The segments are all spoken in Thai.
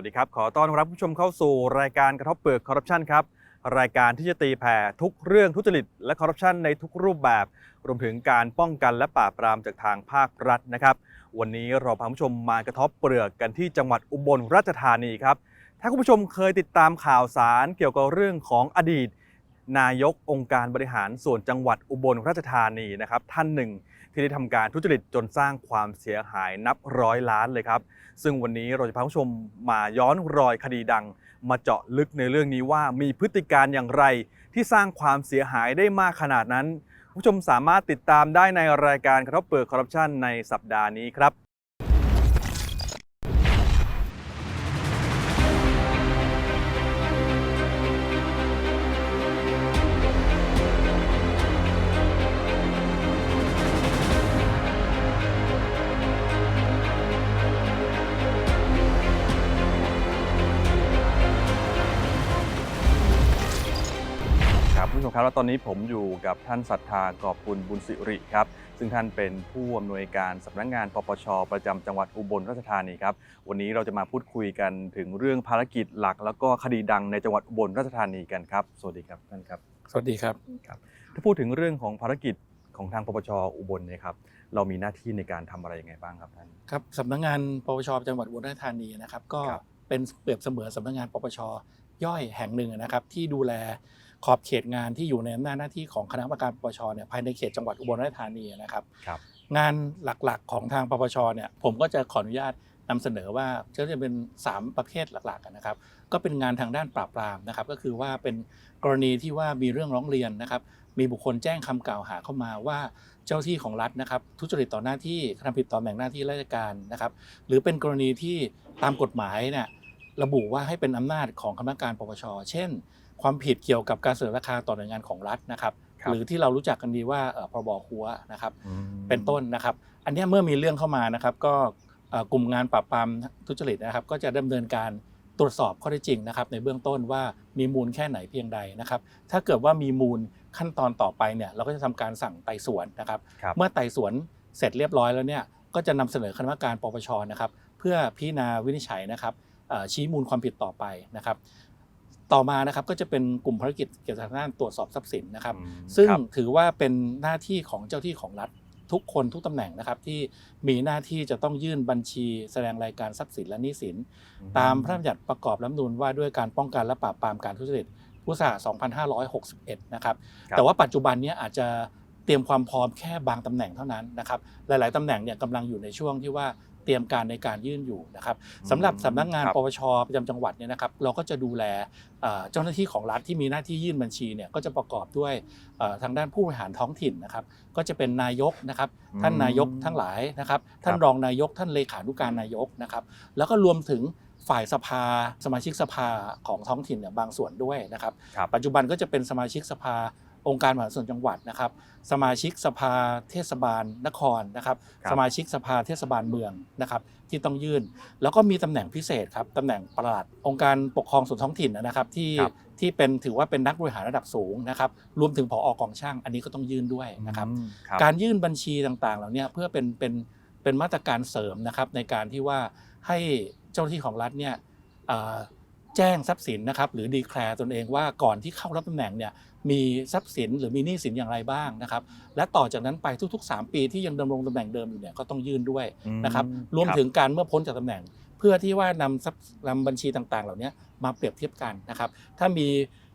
วัสดีครับ ขอต้อนรับผู้ชมเข้าสู่รายการกระทบเปลือกคอร์รัปชันครับ รายการที่จะตีแผ่ทุกเรื่องทุจริตและคอร์รัปชันในทุกรูปแบบ รวมถึงการป้องกันและปราบปรามจากทางภาครัฐนะครับ วันนี้เราพาผู้ชมมากระทบเปลือกกันที่จังหวัดอุบลราชธานีครับ ถ้าคุณผู้ชมเคยติดตามข่าวสารเกี่ยวกับเรื่องของอดีต นายกองค์การบริหารส่วนจังหวัดอุบลราชธานีนะครับท่านหนึ่ง ที่ได้ทำการทุจริตจนสร้างความเสียหายนับร้อยล้านเลยครับ ซึ่งวันนี้เราจะพาผู้ชมมาย้อนรอยคดีดัง มาเจาะลึกในเรื่องนี้ว่ามีพฤติการอย่างไร ที่สร้างความเสียหายได้มากขนาดนั้น ผู้ชมสามารถติดตามได้ในรายการกระทบเปิดคอร์รัปชันในสัปดาห์นี้ครับ แล้วตอนนี้ผมอยู่กับท่านศรัทธากอบกุลบุญสิริครับ ซึ่งท่านเป็นผู้อำนวยการสำนักงานปปช ประจำจังหวัดอุบลราชธานีครับ วันนี้เราจะมาพูดคุยกันถึงเรื่องภารกิจหลัก แล้วก็คดีดังในจังหวัดอุบลราชธานีกันครับ สวัสดีครับท่านครับ สวัสดีครับถ้าพูดถึงเรื่องของภารกิจของทางปปชอุบลเนี่ยครับ เรามีหน้าที่ในการทำอะไรยังไงบ้างครับท่าน ครับสำนักงานปปชจังหวัดอุบลราชธานีนะครับ ก็ครับเป็นเปรียบเสมือนสำนักงานปปชย่อยแห่งหนึ่งนะครับ ที่ดูแล ขอบเขตงานที่อยู่ในอำนาจหน้าที่ของคณะกรรมการปปชเนี่ยภายในเขตจังหวัดอุบลราชธานีนะครับครับ งานหลักๆของทางปปชเนี่ยผมก็จะขออนุญาตนำเสนอว่าจะจะเป็น 3 ประเภทหลักๆนะครับ ก็เป็นงานทางด้านปราบปรามนะครับ ก็คือว่าเป็นกรณีที่ว่ามีเรื่องร้องเรียนนะครับ มีบุคคลแจ้งคำกล่าวหาเข้ามาว่าเจ้าที่ของรัฐนะครับ ทุจริตต่อหน้าที่กระทำผิดต่อตำแหน่งหน้าที่ราชการนะครับ หรือเป็นกรณีที่ตามกฎหมายเนี่ยระบุว่าให้เป็นอำนาจของคณะกรรมการปปช เช่น ความผิดเกี่ยวกับการเสนอราคาต่อหน่วยงานของรัฐนะครับครับหรือที่เรารู้จักกันดีว่าเอ่อพรบหัวนะครับอืมเป็นต้นนะครับ อันเนี้ยเมื่อมีเรื่องเข้ามานะครับ ก็เอ่อกลุ่มงานปราบปรามทุจริตนะครับ ก็จะดำเนินการตรวจสอบข้อเท็จจริงนะครับ ในเบื้องต้นว่ามีมูลแค่ไหนเพียงใดนะครับ ถ้าเกิดว่ามีมูลขั้นตอนต่อไปเนี่ยเราก็จะทำการสั่งไต่สวนนะครับครับ เมื่อไต่สวนเสร็จเรียบร้อยแล้วเนี่ยก็จะนำเสนอคณะกรรมการปปชนะครับ เพื่อพิจารณาวินิจฉัยนะครับเอ่อชี้มูลความผิดต่อไปนะครับ ต่อมานะครับก็จะเป็นกลุ่มภารกิจเกี่ยวกับทางด้านตรวจสอบทรัพย์สินนะครับ อืมซึ่งครับ ถือว่าเป็นหน้าที่ของเจ้าที่ของรัฐทุกคนทุกตำแหน่งนะครับ ที่มีหน้าที่จะต้องยื่นบัญชี แสดงรายการทรัพย์สินและหนี้สิน ตามพระราชบัญญัติประกอบรัฐธรรมนูญว่าด้วยการป้องกันและปราบปรามการทุจริตพุทธศักราช2561 นะครับ ครับ แต่ว่าปัจจุบันเนี้อาจจะเตรียมความพร้อมแค่บางตำแหน่งเท่านั้นนะครับ หลาย ๆตำแหน่งเนี่ยกำลังอยู่ในช่วงที่ว่า เตรียมการในการยื่นอยู่นะครับสำหรับสำนักงานครับปปชประจำจังหวัดเนี่ยนะครับเราก็จะดูแลเอ่อเจ้าหน้าที่ของรัฐที่มีหน้าที่ยื่นบัญชีเนี่ยก็จะประกอบด้วยเอ่อทางด้านผู้บริหารท้องถิ่นนะครับก็จะเป็นนายกนะครับท่านนายกทั้งหลายนะครับท่านรองนายกท่านเลขานุการนายกนะครับแล้วก็รวมถึงฝ่ายสภาสมาชิกสภาของท้องถิ่นเนี่ยบางส่วนด้วยนะครับครับปัจจุบันก็จะเป็นสมาชิกสภา องค์การบริหารส่วนจังหวัดนะครับ สมาชิกสภาเทศบาลนครนะครับครับ สมาชิกสภาเทศบาลเมืองนะครับที่ต้องยื่น แล้วก็มีตำแหน่งพิเศษครับตำแหน่งปลัดองค์การปกครองส่วนท้องถิ่นนะครับที่ครับที่เป็นถือว่าเป็นนักบริหารระดับสูงนะครับรวมถึงผออกองช่าง อันนี้ก็ต้องยื่นด้วยนะครับอืมครับ การยื่นบัญชีต่างๆเหล่านี้เพื่อเป็นเป็นเป็นมาตรการเสริมนะครับในการที่ว่าให้เจ้าหน้าที่ของรัฐเนี่ยเอ่อแจ้งทรัพย์สินนะครับหรือดีแคลร์ตนเองว่าก่อนที่เข้ารับตำแหน่งเนี่ย มีทรัพย์สินหรือมีหนี้สินอย่างไรบ้างนะครับ และต่อจากนั้นไปทุก ๆ 3 ปีที่ยังดำรงตำแหน่งเดิมอยู่เนี่ยก็ต้องยื่นด้วยนะครับอืมรวมครับถึงการเมื่อพ้นจากตำแหน่ง เพื่อที่ว่านำทรัพย์นำบัญชีต่างๆ เหล่านี้มาเปรียบเทียบกันนะครับ ถ้ามี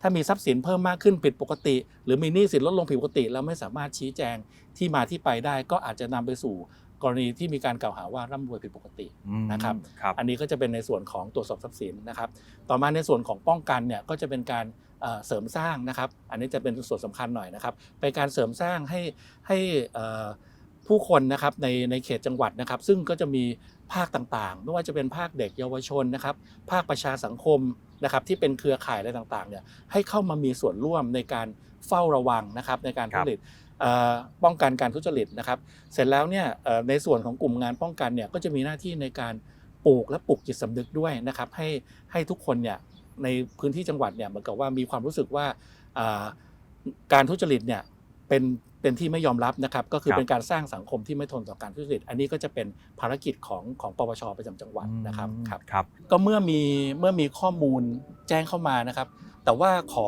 ถ้ามีทรัพย์สินเพิ่มมากขึ้นผิดปกติ หรือมีหนี้สินลดลงผิดปกติ แล้วไม่สามารถชี้แจงที่มาที่ไปได้ ก็อาจจะนำไปสู่กรณีที่มีการกล่าวหาว่าร่ำรวยผิดปกติอืมนะครับครับอันนี้ก็จะเป็นในส่วนของตรวจสอบทรัพย์สินนะครับ ต่อมาในส่วนของป้องกันเนี่ยก็จะเป็นการ เอ่อเสริมสร้างนะครับ อันนี้จะเป็นส่วนสำคัญหน่อยนะครับ เป็นการเสริมสร้างให้ให้เอ่อผู้คนนะครับในในเขตจังหวัดนะครับ ซึ่งก็จะมีภาคต่างๆ ไม่ว่าจะเป็นภาคเด็กเยาวชนนะครับ ภาคประชาสังคมนะครับ ที่เป็นเครือข่ายอะไรต่างๆเนี่ยให้เข้ามามีส่วนร่วมในการเฝ้าระวังนะครับ ในการครัทุบจริตเอ่อป้องกันการทุจริตนะครับ เสร็จแล้วเนี่ยเอ่อในส่วนของกลุ่มงานป้องกันเนี่ยก็จะมีหน้าที่ในการปลูกและปลุกจิตสำนึกด้วยนะครับ ให้ให้ทุกคนเนี่ย ในพื้นที่จังหวัดเนี่ยเหมือนกับว่ามีความรู้สึกว่าอ่าการทุจริตเนี่ยเป็นเป็นที่ไม่ยอมรับนะครับก็คือครับเป็นการสร้างสังคมที่ไม่ทนต่อการทุจริต อันนี้ก็จะเป็นภารกิจของของปปชประจำจังหวัดนะครับครับครับก็เมื่อมีเมื่อมีข้อมูลแจ้งเข้ามานะครับ แต่ว่าขอ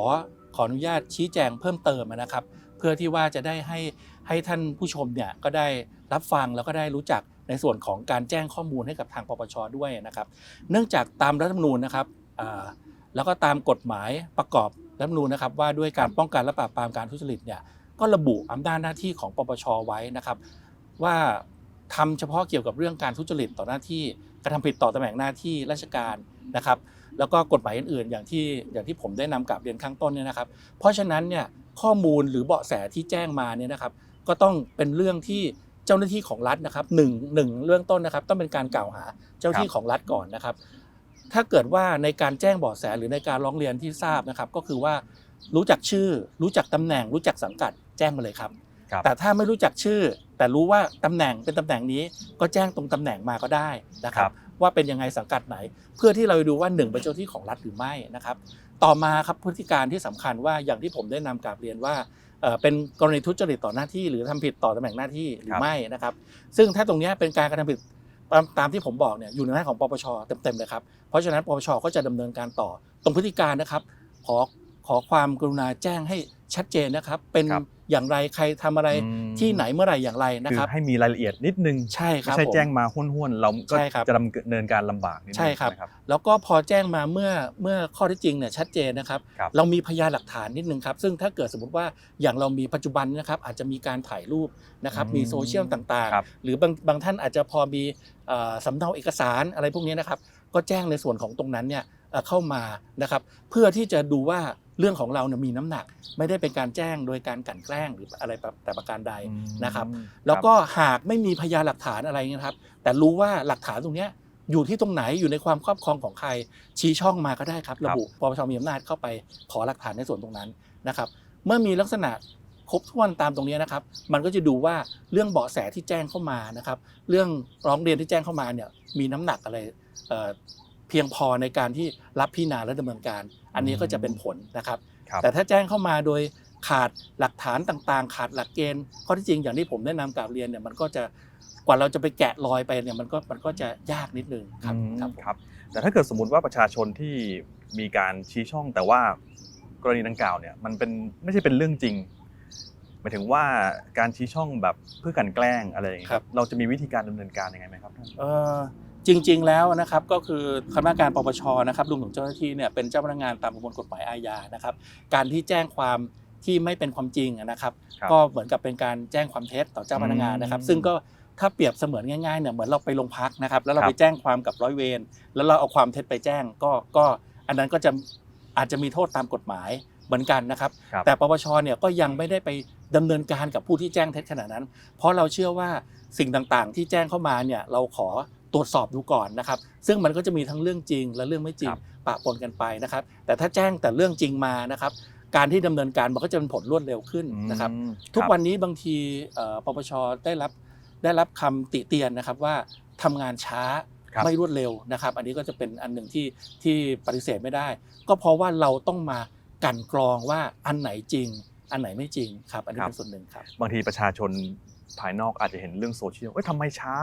ขออนุญาตชี้แจงเพิ่มเติมนะครับ เพื่อที่ว่าจะได้ให้ให้ท่านผู้ชมเนี่ยก็ได้รับฟังแล้วก็ได้รู้จักในส่วนของการแจ้งข้อมูลให้กับทางปปชด้วยนะครับ เนื่องจากตามรัฐธรรมนูญนะครับอ่า แล้วก็ตามกฎหมายประกอบรัฐธรรมนูญนะครับว่าด้วยการป้องกันและปราบปรามการทุจริตเนี่ยก็ระบุอำนาจหน้าที่ของปปชไว้นะครับว่าทำเฉพาะเกี่ยวกับเรื่องการทุจริตต่อหน้าที่กระทำผิดต่อตำแหน่งหน้าที่ราชการนะครับ แล้วก็กฎหมายอื่นๆ อย่างที่อย่างที่ผมได้นำกลับเรียนข้างต้นเนี่ยนะครับ เพราะฉะนั้นเนี่ยข้อมูลหรือเบาะแสที่แจ้งมาเนี่ยนะครับ ก็ต้องเป็นเรื่องที่เจ้าหน้าที่ของรัฐนะครับหนึ่งหนึ่งเรื่องต้นนะครับ ต้องเป็นการกล่าวหาเจ้าหน้าที่ของรัฐก่อนนะครับ ถ้าเกิดว่าในการแจ้งเบาะแสหรือในการร้องเรียนที่ทราบนะครับ ก็คือว่ารู้จักชื่อ รู้จักตำแหน่ง รู้จักสังกัดแจ้งมาเลยครับ ครับ แต่ถ้าไม่รู้จักชื่อ แต่รู้ว่าตำแหน่งเป็นตำแหน่งนี้ ก็แจ้งตรงตำแหน่งมาก็ได้นะครัครับ บ ว่าเป็นยังไงสังกัดไหน เพื่อที่เราจะดูว่าหนึ่งเป็นเจ้าที่ของรัฐหรือไม่นะครับ ต่อมาครับพฤติการที่สำคัญว่าอย่างที่ผมได้นำกราบเรียนว่าเอ่อเป็นกรณีทุจริตต่อหน้าที่ หรือทำผิดต่อตำแหน่งหน้าที่หรือไม่นะครับ ซึ่งถ้าตรงเนี้ยเป็นการกระทำผิดตามตามที่ผมบอกเนี่ยอยู่ในหน้าของปปชเต็มๆเลยครับเพ ราะฉะนั้นปปชก็จะดำเนินการต่อ ตรงพฤติการนะครับ ขอขอความกรุณาแจ้งให้ชัดเจนนะครับ เป็นครับอย่างไรใครทำอะไรอืมที่ไหนเมื่อไหร่อย่างไรนะคือครับให้มีรายละเอียดนิดนึงใช่คไม่รับใช่ผมแจ้งมาห้วนๆเราก็ใช่ครับจะดำเนินการลำบากนิดนึงใช่ครับไหมแล้วก็พอแจ้งมาเมื่อเมื่อข้อเที่จริงเนี่ยชัดเจนนะครับครับ เรามีพยานหลักฐานนิดนึงครับ ซึ่งถ้าเกิดสมมติว่าอย่างเรามีปัจจุบันนะครับ อาจจะมีการถ่ายรูปนะครับอืมมีโซเชียลต่างครับๆหรือบางบางท่านอาจจะพอมีเอ่อสำเนาเอกสารอะไรพวกนี้นะครับ ก็แจ้งในส่วนของตรงนั้นเนี่ยเอ่อเข้ามานะครับ เพื่อที่จะดูว่าเรื่องของเราเนี่ยมีน้ำหนัก ไม่ได้เป็นการแจ้งโดยการกลั่นแกล้งหรืออะไรแต่ประการใดอืมนะครับ แล้วก็หากไม่มีพยานหลักฐานอะไรเงี้ยนะครับ แต่รู้ว่าหลักฐานตรงเนี้ยอยู่ที่ตรงไหนอยู่ในความครอบครองของใครชี้ช่องมาก็ได้ครับ ระบุปปชมีอำนาจเข้าไปขอหลักฐานในส่วนตรงนั้นนะครับ เมื่อมีลักษณะ ครบถ้วนตามตรงเนี้ยนะครับ มันก็จะดูว่าเรื่องเบาะแสที่แจ้งเข้ามานะครับ เรื่องร้องเรียนที่แจ้งเข้ามาเนี่ยมีน้ำหนักอะไรเอ่อเพียงพอในการที่รับพิจารณาและดำเนินการ อันนี้ก็จะเป็นผลนะครับ ครับ แต่ถ้าแจ้งเข้ามาโดยขาดหลักฐานต่างๆ ขาดหลักเกณฑ์ข้อที่จริงอย่างที่ผมได้นำกล่าวเรียนเนี่ยมันก็จะกว่าเราจะไปแกะรอยไปเนี่ยมันก็มันก็จะยากนิดนึงครับอืมครับผม ครับ แต่ถ้าเกิดสมมติว่าประชาชนที่มีการชี้ช่องแต่ว่ากรณีดังกล่าวเนี่ยมันเป็นไม่ใช่เป็นเรื่องจริง หมายถึงว่าการชี้ช่องแบบเพื่อกลันแกล้งอะไรอย่างเงี้ยครับเราจะมีวิธีการดำเนินการยังไงไหมครับท่านเอ่อจริง ๆ แล้วนะครับก็คือคณะกรรมการปปชนะครับรวมถึงเจ้าหน้าที่เนี่ยเป็นเจ้าพนักงานตามประมวลกฎหมายอาญานะครับ การที่แจ้งความที่ไม่เป็นความจริงนะครับ ครับ ก็เหมือนกับเป็นการแจ้งความเท็จต่อเจ้าพนักงานนะครับ อืมซึ่งก็ถ้าเปรียบเสมือนง่ายๆเนี่ยเหมือนเราไปโรงพักนะครับ แล้วเราครับไปแจ้งความกับร้อยเวรแล้วเราเอาความเท็จไปแจ้งก็ก็อันนั้นก็จะอาจจะมีโทษตามกฎหมายเหมือนกันนะครับ ครับแต่ปปชเนี่ยก็ยังไม่ได้ไป ดำเนินการกับผู้ที่แจ้งเท็จขนาดนั้น เพราะเราเชื่อว่าสิ่งต่างๆ ที่แจ้งเข้ามาเนี่ยเราขอตรวจสอบดูก่อนนะครับ ซึ่งมันก็จะมีทั้งเรื่องจริง และเรื่องไม่จริงครับปะปนกันไปนะครับ แต่ถ้าแจ้งแต่เรื่องจริงมานะครับ การที่ดำเนินการมันก็จะเป็นผลรวดเร็วขึ้นนะครับอืมทุกครับวันนี้บางทีเอ่อปปชได้รับได้รับคำติเตียนนะครับว่าทำงานช้าครับไม่รวดเร็วนะครับ อันนี้ก็จะเป็นอันหนึ่งที่ที่ปฏิเสธไม่ได้ ก็เพราะว่าเราต้องมากลั่นกรองว่าอันไหนจริง อันไหนไม่จริงครับ อันนี้เป็นส่วนหนึ่งครับ บางทีประชาชนภายนอกอาจจะเห็นเรื่องโซเชียลเอ้ยทำไมช้า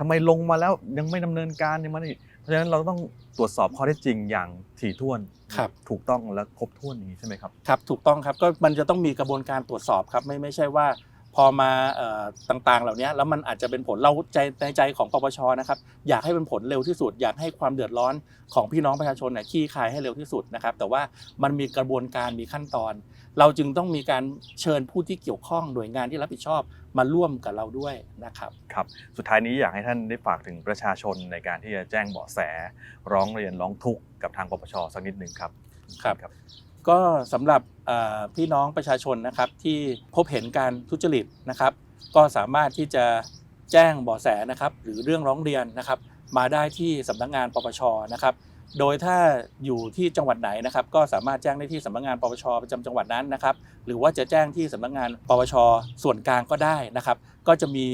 ทำไมลงมาแล้วยังไม่ดำเนินการยังไม่ได้เพราะฉะนั้นเราต้องตรวจสอบข้อเท็จจริงอย่างถี่ถ้วนครับถูกต้องและครบถ้วนอย่างนี้ใช่ไหมครับครับ ถูกต้องครับก็มันจะต้องมีกระบวนการตรวจสอบครับไม่ไม่ใช่ว่าพอมาเอ่อต่างๆ เหล่านี้แล้วมันอาจจะเป็นผลเราใจในใจของปปชนะครับอยากให้เป็นผลเร็วที่สุด อยากให้ความเดือดร้อนของพี่น้องประชาชนเนี่ยขี้คายให้เร็วที่สุดนะครับแต่ว่ามันมีกระบวนการมีขั้นตอน เราจึงต้องมีการเชิญผู้ที่เกี่ยวข้องหน่วยงานที่รับผิดชอบมาร่วมกับเราด้วยนะครับครับสุดท้ายนี้อยากให้ท่านได้ฝากถึงประชาชนในการที่จะแจ้งเบาะแส ร้องเรียนร้องทุกข์กับทางปปชสักนิดหนึ่งครับครับครับก็สำหรับเอ่อพี่น้องประชาชนนะครับที่พบเห็นการทุจริตนะครับ ก็สามารถที่จะแจ้งเบาะแสนะครับ หรือเรื่องร้องเรียนนะครับ มาได้ที่สำนักงานปปชนะครับ โดยถ้าอยู่ที่จังหวัดไหนนะครับก็สามารถแจ้งได้ที่สำนักงานปปชประจำจังหวัดนั้นนะครับหรือว่าจะแจ้งที่สำนักงานปปชส่วนกลางก็ได้นะครับ ก็จะมี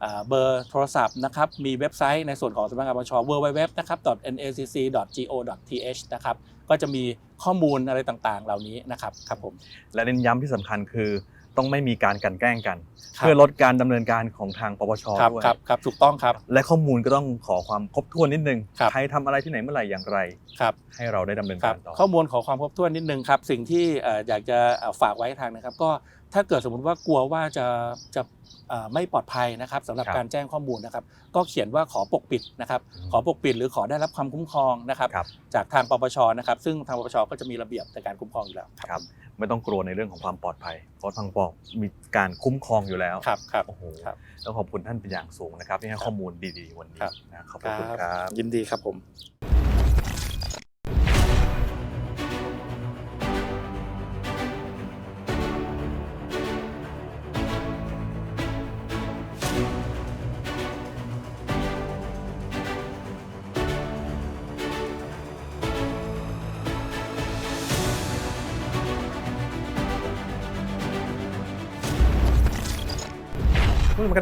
เอ่อเบอร์โทรศัพท์นะครับมีเว็บไซต์ในส่วนของสำนักงานปปช www นะครับ .nacc.go.th นะครับก็จะมีข้อมูลอะไรต่างๆ เหล่านี้นะครับครับผมและเน้นย้ำที่สำคัญคือ ต้องไม่มีการกลันแกล้งกัน ครับ เพื่อลดการดำเนินการของทางปปชครับด้วยครับครับถูกต้องครับ และข้อมูลก็ต้องขอความครบถ้วนนิดนึงครับ ใครทำอะไรที่ไหนเมื่อไหร่อย่างไร ครับ ให้เราได้ดำเนินครักาบรต่อ ข้อมูลขอความครบถ้วนนิดนึงครับ สิ่งที่เอ่ออยากจะเอ่อฝากไว้ทางนะครับ ก็ ถ้าเกิดสมมุติว่ากลัวว่าจะจะเอ่อไม่ปลอดภัยนะครับสำหรับครับการแจ้งข้อมูลนะครับ ก็เขียนว่าขอปกปิดนะครับอืมขอปกปิดหรือขอได้รับความคุ้มครองนะครับครับ จากทางปปชนะครับ ซึ่งทางปปชก็จะมีระเบียบในการคุ้มครองอยู่แล้วครับ ไม่ต้องกลัวในเรื่องของความปลอดภัย เพราะทางปอกมีการคุ้มครองอยู่แล้วครับครับโอ้โหครับต้องขอบคุณท่านเป็นอย่างสูงนะครับที่ให้ครับข้อมูลดีๆวันนี้ครับนะขอบพระคุณครับยินดีครับผม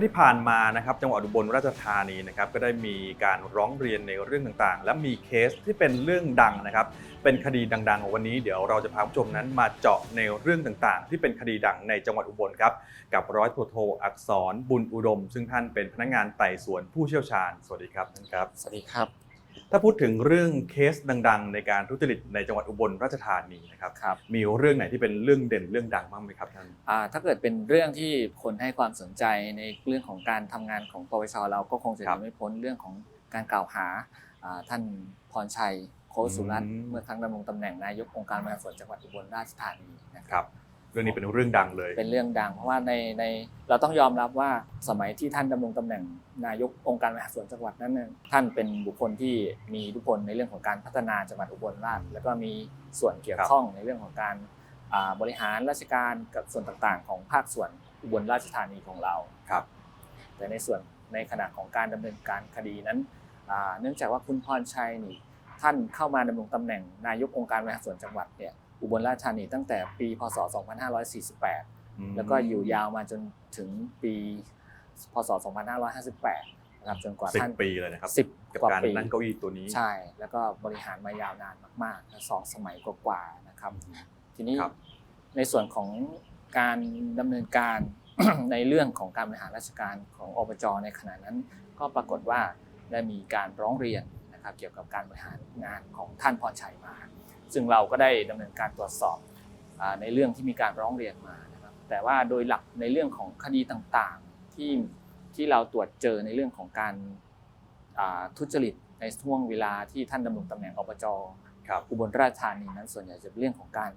ที่ผ่านมานะครับจังหวัดอุบลราชธานีนะครับก็ได้มีการร้องเรียนในเรื่องต่างๆ และมีเคสที่เป็นเรื่องดังนะครับเป็นคดีดังๆวันนี้เดี๋ยวเราจะพาผู้ชมนั้นมาเจาะในเรื่องต่างๆ ที่เป็นคดีดังในจังหวัดอุบลครับกับร้อยตำรวจโทอักษรบุญอุดม ซึ่งท่านเป็นพนักงานไต่สวนผู้เชี่ยวชาญ สวัสดีครับท่านครับ สวัสดีครับ ถ้าพูดถึงเรื่องเคสดัง ๆ ในการทุจริตในจังหวัดอุบลราชธานีนะครับครับมีเรื่องไหนที่เป็นเรื่องเด่นเรื่องดังบ้างไหมครับท่านอ่าถ้าเกิดเป็นเรื่องที่คนให้ความสนใจในเรื่องของการทำงานของปปชเราก็คงจะหครันีบไม่พ้นเรื่องของการกล่าวหาอ่าท่านพรชัยโคสุรัตน์อืมเมื่อครั้งดำรงตำแหน่งนายกองค์การบริหารส่วนจังหวัดอุบลราชธานีนะคครับรับ เรื่องนี้เป็นเรื่องดังเลย เป็นเรื่องดัง เพราะว่าในในเราต้องยอมรับว่าสมัยที่ท่านดำรงตำแหน่งนายกองค์การบริหารส่วนจังหวัดนั้นน่ะท่านเป็นบุคคลที่มีอิทธิพลในเรื่องของการพัฒนาจังหวัดอุบลราชแล้วก็มีส่วนเกี่ยวข้องในเรื่องของการอ่าบริหารราชการกับส่วนต่างๆ ของภาคส่วนอุบลราชธานีของเราครับ แต่ในส่วนในขณะของการดำเนินการคดีนั้นอ่าเนื่องจากว่าคุณพรชัยนี่ท่านเข้ามาดำรงตำแหน่งนายกองค์การบริหารส่วนจังหวัดเนี่ย อุบลราชธานีตั้งแต่ปีพศ 2548 แล้วก็อยู่ยาวมาจนถึงปีพศ 2558 นะครับจนกว่าสิบท่านปีเลยนะครับสิบกับกว่าการปีนั่งเก้าอี้ตัวนี้ใช่ แล้วก็บริหารมายาวนานมากๆและสองสมัยกว่าๆนะครับ ทีนี้ครับในส่วนของการดำเนินการในเรื่องของการบริหารราชการของอบจในขณะนั้น ก็ปรากฏว่าได้มีการร้องเรียนนะครับเกี่ยวกับการบริหารงานของท่านพรชัยมา ซึ่งเราก็ได้ดำเนินการตรวจสอบอาในเรื่องที่มีการร้องเรียนมานะครับแต่ว่าโดยหลักในเรื่องของคดีต่างๆ ที่ที่เราตรวจเจอในเรื่องของการอ่าทุจริตในช่วงเวลาที่ท่านดำรงตำแหน่งอบจครับอุบลราชธานีนั้นส่วนใหญ่จะเป็นเรื่องของการ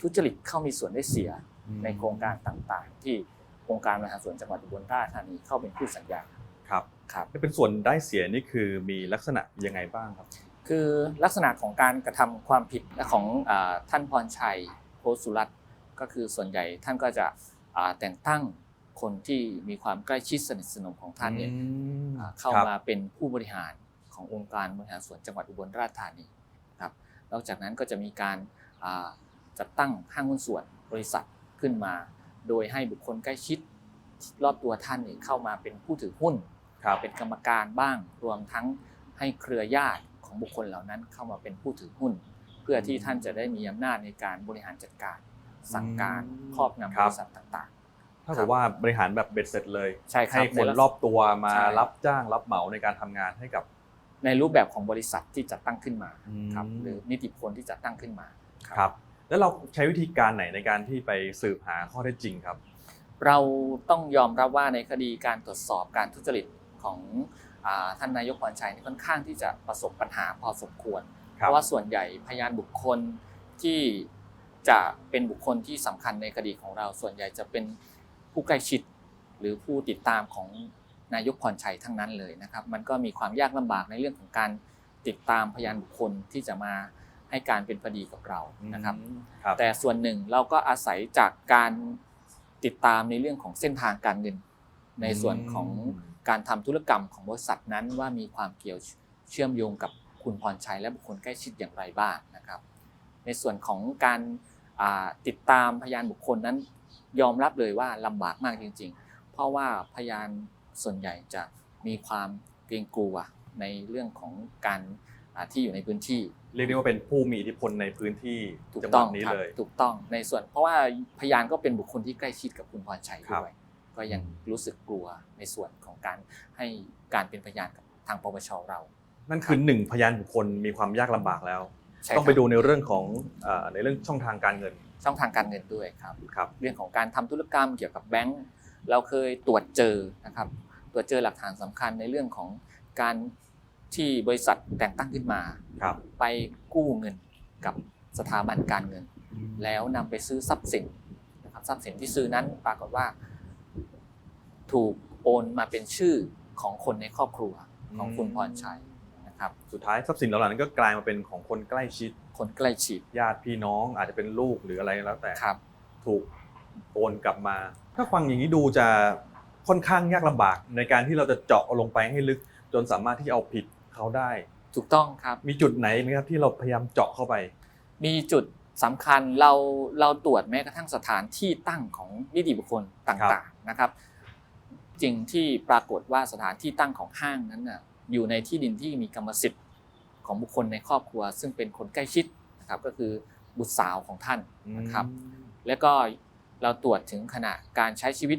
ทุจริตเข้ามีส่วนได้เสียในโครงการต่างๆ ที่องค์การบริหารส่วนจังหวัดอุบลราชธานีเข้าเป็นผู้สัญญาครับครับเป็นส่วนได้เสียนี่คือมีลักษณะยังไงบ้างครับ คือลักษณะของการกระทำความผิดของอาท่านพรชัยโพสุรัตน์ก็คือส่วนใหญ่ท่านก็จะอ่าแต่งตั้งคนที่มีความใกล้ชิดสนิทสนมของท่านเนี่ยอ่าเข้าครับมาเป็นผู้บริหารขององค์การบริหารส่วนจังหวัดอุบลราชธานีครับนอกจากนั้นก็จะมีการอ่าจัดตั้งห้างหุ้นส่วนบริษัทขึ้นมา โดยให้บุคคลใกล้ชิดรอบตัวท่านเนี่ยเข้ามาเป็นผู้ถือหุ้นครับเป็นกรรมการบ้างรวมทั้ง ให้เครือญาติของบุคคลเหล่านั้นเข้ามาเป็นผู้ถือหุ้น เพื่อที่ท่านจะได้มีอำนาจในการบริหารจัดการ สั่งการครอบงำบริษัทต่างเท่ากับว่าบริหารแบบเบ็ดเสร็จเลยๆใช่ครับให้คนในลักษรอบตัวมาใช่รับจ้างรับเหมาในการทำงานให้กับ ในรูปแบบของบริษัทที่จัดตั้งขึ้นมาอืมครับหรือนิติบุคคลที่จัดตั้งขึ้นมาครับแล้วเราใช้วิธีการไหนในการที่ไปสืบหาข้อเท็จจริงครับ เราต้องยอมรับว่าในคดีการตรวจสอบการทุจริตของอา ท่านนายกพรชัยนี่ค่อนข้างที่จะประสบปัญหาพอสมควร เพราะว่าส่วนใหญ่พยานบุคคลที่จะเป็นบุคคลที่สำคัญในคดีของเรา ส่วนใหญ่จะเป็นผู้ใกล้ชิดหรือผู้ติดตามของนายกพรชัยทั้งนั้นเลยนะครับ มันก็มีความยากลำบากในเรื่องของการติดตามพยานบุคคลที่จะมาให้การเป็นคดีกับเรานะครับครับ แต่ส่วนหนึ่งเราก็อาศัยจากการติดตามในเรื่องของเส้นทางการเงิน ในส่วนของ การทำธุรกรรมของบริษัทนั้นว่ามีความเกี่ยวเชื่อมโยงกับคุณพรชัยและบุคคลใกล้ชิดอย่างไรบ้างนะครับ ในส่วนของการอ่าติดตามพยานบุคคลนั้น ยอมรับเลยว่าลำบากมากจริง ๆ เพราะว่าพยานส่วนใหญ่จะมีความเกรงกลัวในเรื่องของการอ่าที่อยู่ในพื้นที่ เรียกได้ว่าเป็นผู้มีอิทธิพลในพื้นที่ถูกจังหต้วัอดงนี้ครับเลย ถูกต้องในส่วนเพราะว่าพยานก็เป็นบุคคลที่ใกล้ชิดกับคุณพรชัยครับด้วย ก็ยังอืมรู้สึกกลัวในส่วนของการให้การเป็นพยานกับทางปปชเรานั่นคือหนึ่งพยานบุคคลมีความยากลำบากแล้ว ใช่ต้องคไปรับดูในเรื่องของเอ่อในเรื่องช่องทางการเงินช่องทางการเงินด้วยครับ ครับ เรื่องของการทำธุรกรรมเกี่ยวกับแบงก์เราเคยตรวจเจอนะครับ ตรวจเจอหลักฐานสำคัญในเรื่องของการที่บริษัทแต่งตั้งขึ้นมาครับ ไปกู้เงินกับสถาบันการเงิน แล้วนำไปซื้อทรัพย์สินนะครับทรัพย์สินที่ซื้อนั้นปรากฏว่า ถูกโอนมาเป็นชื่อของคนในครอบครัวของคุณพรชัยนะครับสุดท้ายทรัพย์สินเหล่านั้นก็กลายมาเป็นของคนใกล้ชิด คนใกล้ชิดญาติพี่น้องอาจจะเป็นลูกหรืออะไรแล้วแต่ครับ ถูกโอนกลับมา ถ้าฟังอย่างนี้ดูจะค่อนข้างยากลำบาก ในการที่เราจะเจาะลงไปให้ลึก จนสามารถที่จะเอาผิดเขาได้ ถูกต้องครับ มีจุดไหนไหมครับที่เราพยายามเจาะเข้าไป มีจุดสำคัญเราเราตรวจแม้กระทั่งสถานที่ตั้งของนิติบุคคลตครั่างบๆนะครับ จริงที่ปรากฏว่าสถานที่ตั้งของห้างนั้นน่ะอยู่ในที่ดินที่มีกรรมสิทธิ์ของบุคคลในครอบครัว ซึ่งเป็นคนใกล้ชิดนะครับก็คือบุตรสาวของท่านนะครับ แล้วก็เราตรวจถึงขณะการใช้ชีวิต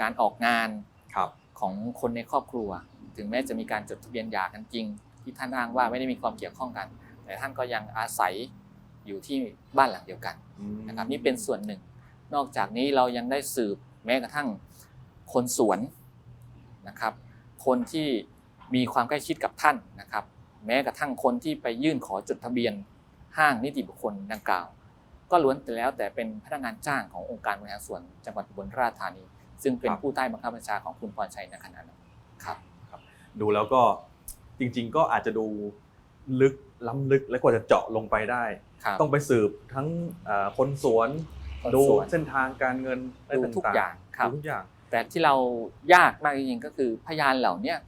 การออกงานครับของคนในครอบครัว ถึงแม้จะมีการจดทะเบียนหย่ากันจริง ที่ท่านอ้างว่าไม่ได้มีความเกี่ยวข้องกัน แต่ท่านก็ยังอาศัยอยู่ที่บ้านหลังเดียวกันนะครับนี่เป็นส่วนหนึ่ง นอกจากนี้เรายังได้สืบแม้กระทั่ง คนสวนนะครับ คนที่มีความใกล้ชิดกับท่านนะครับ แม้กระทั่งคนที่ไปยื่นขอจดทะเบียนห้างนิติบุคคลดังกล่าว ก็ล้วนแต่แล้วแต่เป็นพนักงานจ้างขององค์การบริหารส่วนจังหวัดอุบลราชธานี ซึ่งเป็นครับผู้ใต้บังคับบัญชาของคุณพรชัยในขณะนั้นครับ ดูแล้วก็จริง ๆ ก็อาจจะดูลึกล้ำลึกและกว่าจะเจาะลงไปได้ครับต้องไปสืบทั้งเอ่อคนสวนคนดูสวนเส้นทางการเงินอะไรดูต่างๆทุกอย่างครับดูทุกอย่าง แต่ที่เรายากมากจริงๆก็คือพยานเหล่าเนี้ย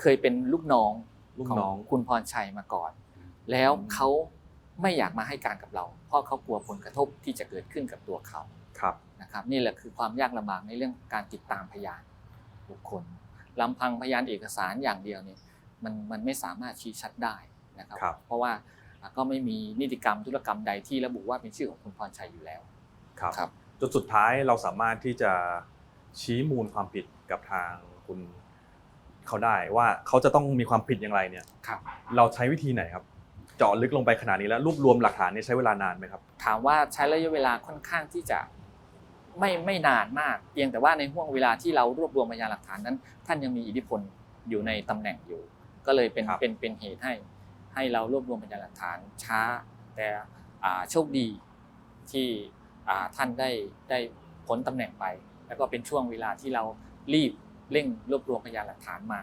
เคยเป็นลูกน้องลูกของน้องคุณพรชัยมาก่อน แล้วเขาไม่อยากมาให้การกับเรา เพราะเขากลัวผลกระทบที่จะเกิดขึ้นกับตัวเขาครับนะครับ นี่แหละคือความยากลำบากในเรื่องการติดตามพยานบุคคลลำพังพยานเอกสารอย่างเดียวเนี่ยมันมันไม่สามารถชี้ชัดได้นะครับครับเพราะว่าอะก็ไม่มีนิติกรรมธุรกรรมใดที่ระบุว่าเป็นชื่อของคุณพรชัยอยู่แล้วครับครับจนสุดท้ายเราสามารถที่จะ ชี้มูลความผิดกับทางคุณเขาได้ว่าเขาจะต้องมีความผิดอย่างไรเนี่ยครับ เราใช้วิธีไหนครับ เจาะลึกลงไปขนาดนี้แล้วรวบรวมหลักฐานเนี่ยใช้เวลานานไหมครับ ถามว่าใช้ระยะเวลาค่อนข้างที่จะไม่ไม่นานมาก เพียงแต่ว่าในห่วงเวลาที่เรารวบรวมพยานหลักฐานนั้น ท่านยังมีอิทธิพลอยู่ในตำแหน่งอยู่ ก็เลยเป็นครับเป็นเป็นเหตุให้ให้เรารวบรวมพยานหลักฐานช้า แต่อ่าโชคดีที่อ่าท่านได้ได้พ้นตำแหน่งไป แล้วก็เป็นช่วงเวลาที่เรารีบเร่งรวบรวมพยานหลักฐานมา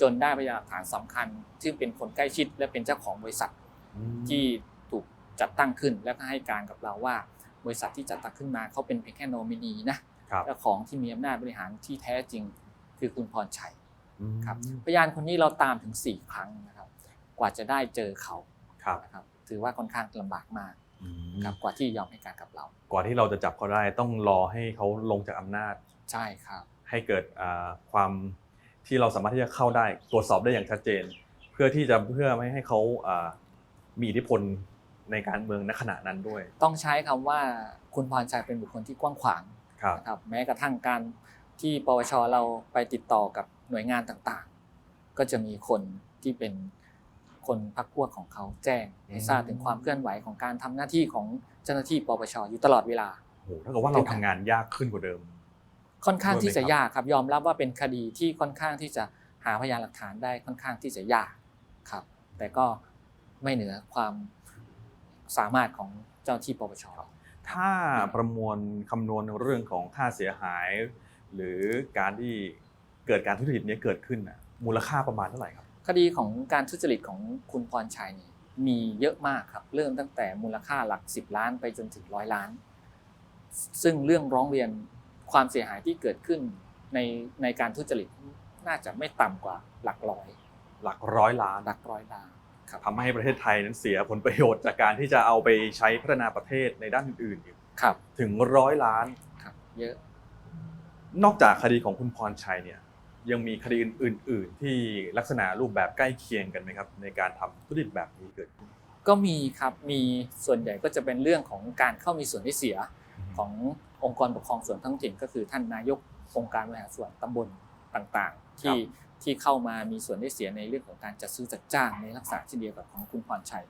จนได้พยานหลักฐานสำคัญ ซึ่งเป็นคนใกล้ชิดและเป็นเจ้าของบริษัทที่ถูกจัดตั้งขึ้น แล้วก็ให้การกับเราว่า บริษัทที่จัดตั้งขึ้นมาเขาเป็นเพียงแค่โนมินีนะครับเจ้าของที่มีอำนาจบริหารที่แท้จริงคือคุณพรชัยครับพยานคนนี้เราตามถึง 4 ครั้งนะครับ กว่าจะได้เจอเขาครับนะครับถือว่าค่อนข้างลำบากมากอืม ครับกว่าที่ยอมให้การกับเรากว่าที่เราจะจับเขาได้ต้องรอให้เขาลงจากอำนาจ ใช่ครับ ให้เกิดอ่าความที่เราสามารถที่จะเข้าได้ตรวจสอบได้อย่างชัดเจน เพื่อที่จะเพื่อไม่ให้เขาอ่ามีอิทธิพลในการเมืองณขณะนั้นด้วย ต้องใช้คำว่าคุณพรชัยเป็นบุคคลที่กว้างขวางครับนะครับแม้กระทั่งการที่ปวชเราไปติดต่อกับหน่วยงานต่างๆ ก็จะมีคนที่เป็น คนพักพวกของเขาแจ้งให้ทราบถึงความเคลื่อนไหวของการทำหน้าที่ของเจ้าหน้าที่ปปชอยู่ตลอดเวลาโอ้โหเท่ากับว่าเราทำงานยากขึ้นกว่าเดิม ค่อนข้างที่จะด้วยไหมครับยากครับยอมรับว่าเป็นคดีที่ค่อนข้างที่จะหาพยานหลักฐานได้ค่อนข้างที่จะยากครับ แต่ก็ไม่เหนือความสามารถของเจ้าหน้าที่ปปชถ้าประมวลคำนวณเรื่องของค่าเสียหาย หรือการที่เกิดการทุจริตเนี้เกิดขึ้นน่ะมูลค่าประมาณเท่าไหร่ครับ คดีของการทุจริตของคุณพรชัยนี่มีเยอะมากครับ เริ่มตั้งแต่มูลค่าหลัก 10 ล้านไปจนถึงร้อยล้าน ซึ่งเรื่องร้องเรียนความเสียหายที่เกิดขึ้นในในการทุจริตน่าจะไม่ต่ำกว่าหลักร้อย หลักร้อยล้านหลักร้อยล้านครับทำให้ประเทศไทยนั้นเสียผลประโยชน์จากการที่จะเอาไปใช้พัฒนาประเทศในด้านอื่นๆอีกครับ ถึงร้อยล้านครับ เยอะ นอกจากคดีของคุณพรชัยเนี่ย ยังมีคดีอื่น ๆ ที่ลักษณะรูปแบบใกล้เคียงกันไหมครับ ในการทำธุรกิจแบบนี้เกิดขึ้นก็มีครับมีส่วนใหญ่ก็จะเป็นเรื่องของการเข้ามีส่วนได้เสียขององค์กรปกครองส่วนท้องถิ่น ก็คือท่านนายกองค์การบริหารส่วนตำบลต่างๆ ที่ที่เข้ามามีส่วนได้เสียในเรื่องของการจัดซื้อจัดจ้างในลักษณะที่เดียวกับของคุณพรชัย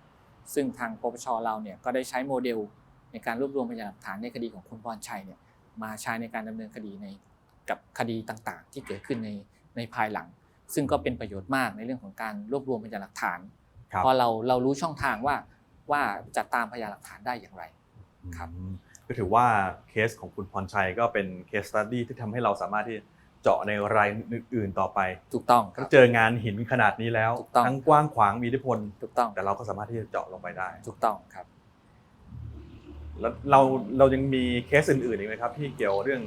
ซึ่งทางปปชเราเนี่ยก็ได้ใช้โมเดลในการรวบรวมพยานหลักฐานในคดีของคุณพรชัยเนี่ยมาใช้ในการดำเนินคดีใน กับคดีต่างๆ ที่เกิดขึ้นในในภายหลัง ซึ่งก็เป็นประโยชน์มากในเรื่องของการรวบรวมพยานหลักฐานครับพอเราเรารู้ช่องทางว่าว่าจะตามพยานหลักฐานได้อย่างไรครับอืมก็ถือว่าเคสของคุณพรชัยก็เป็นเคสตัดดี้ที่ทำให้เราสามารถที่เจาะในรายอื่นๆต่อไป ถูกต้องคถ้ารับเจองานหินขนาดนี้แล้วถูกต้องทั้งกว้างขวางมีอิทธิพลถูกต้องแต่เราก็สามารถที่จะเจาะลงไปได้ ถูกต้องครับแล้วเราเรายังมีเคสอื่นๆอีกไหมครับที่เกี่ยวเรื่อง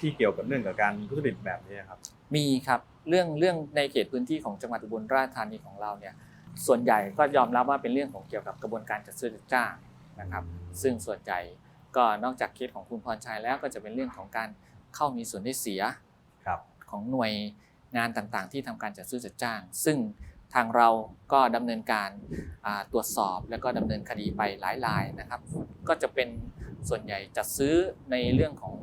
ที่เกี่ยวกับเรื่องกับการทุจริตแบบนี้ครับ มีครับเรื่องเรื่องในเขตพื้นที่ของจังหวัดอุบลราชธานีของเราเนี่ยส่วนใหญ่ก็ยอมรับว่าเป็นเรื่องของเกี่ยวกับกระบวนการจัดซื้อจัดจ้างนะครับ ซึ่งส่วนใหญ่ก็นอกจากเคสของคุณพรชัยแล้วก็จะเป็นเรื่องของการเข้ามีส่วนได้เสียครับของหน่วยงานต่างๆ ที่ทำการจัดซื้อจัดจ้าง ซึ่งทางเราก็ดำเนินการอ่าตรวจสอบแล้วก็ดำเนินคดีไปหลายรายนะครับ ก็จะเป็นส่วนใหญ่จัดซื้อในเรื่องของ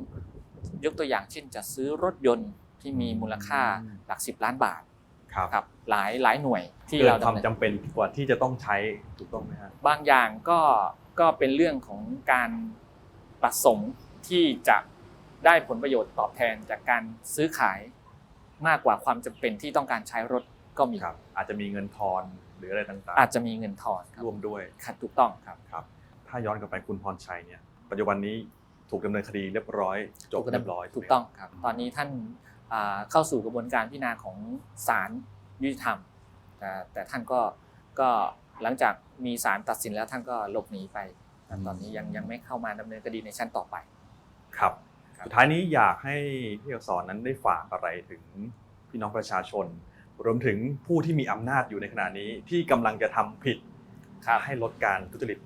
ยกตัวอย่างเช่นจัดซื้อรถยนต์ที่มีมูลค่าหลักสิบล้านบาทครับครับหลายหลายหน่วยที่เกิเราดความดำเนินจำเป็นกว่าที่จะต้องใช้ถูกต้องไหมครับบางอย่างก็ก็เป็นเรื่องของการประสงค์ที่จะได้ผลประโยชน์ตอบแทนจากการซื้อขายมากกว่าความจำเป็นที่ต้องการใช้รถก็มีครับ อาจจะมีเงินทอนหรืออะไรต่างอาจจะมีเงินทอนครับๆร่วมด้วยครับถูกต้องครับครับ ถ้าย้อนกลับไปคุณพรชัยเนี่ย ปัจจุบันนี้ ถูกดำเนินคดีเรียบร้อย จบเรียบร้อยถูกต้องครับ ตอนนี้ท่านอ่าเข้าสู่กระบวนการพิจารณาของศาลยุติธรรมแต่แต่ท่านก็ก็หลังจากมีศาลตัดสินแล้วท่านก็หลบหนีไปแต่ตอนนี้ยังยังไม่เข้ามาดำเนินคดีในชั้นต่อไปครับครับ สุดท้ายนี้อยากให้พี่อักษรนั้นได้ฝากอะไรถึงพี่น้องประชาชน รวมถึงผู้ที่มีอำนาจอยู่ในขณะนี้ที่กำลังจะทำผิดครับให้ลดการทุจริต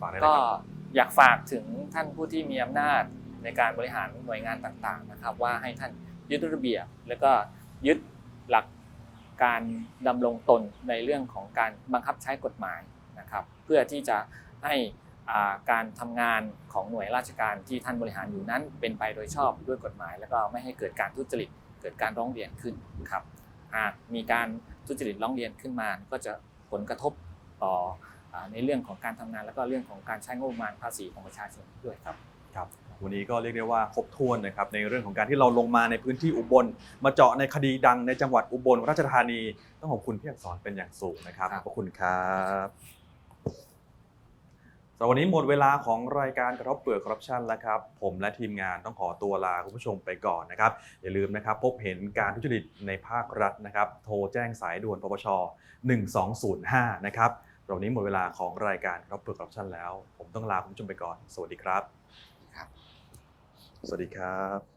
ฝากได้เลยก็ครับ อยากฝากถึงท่านผู้ที่มีอำนาจในการบริหารหน่วยงานต่างๆนะครับ ว่าให้ท่านยึดระเบียบ แล้วก็ยึดหลักการดำรงตนในเรื่องของการบังคับใช้กฎหมายนะครับ เพื่อที่จะให้การทำงานของหน่วยราชการที่ท่านบริหารอยู่นั้น เป็นไปโดยชอบด้วยกฎหมาย แล้วก็ไม่ให้เกิดการทุจริตเกิดการร้องเรียนขึ้นครับหากมีการทุจริตร้องเรียนขึ้นมา ก็จะผลกระทบต่อ ในเรื่องของการทำงานแล้วก็เรื่องของการใช้งบประมาณภาษีของประชาชนด้วยครับครับวันนี้ก็เรียกได้ว่าครบถ้วนนะครับในเรื่องของการที่เราลงมาในพื้นที่อุบล มาเจาะในคดีดังในจังหวัดอุบลราชธานี ต้องขอบคุณพี่อักษรเป็นอย่างสูงนะครับคขรัอบบพระคุณครับสำหรับวันนี้หมดเวลาของรายการกระทบเปลือกคอร์รัปชันแล้วครับ ผมและทีมงานต้องขอตัวลาคุณผู้ชมไปก่อนนะครับ อย่าลืมนะครับพบเห็นการทุจริตในภาครัฐนะครับ โทรแจ้งสายด่วนปปช 1205 นะครับ สำหรับวันนี้หมดเวลาของรายการกระทบเปลือกคอร์รัปชันแล้ว ผมต้องลาคุณผู้ชมไปก่อน สวัสดีครับครับสวัสดีครับ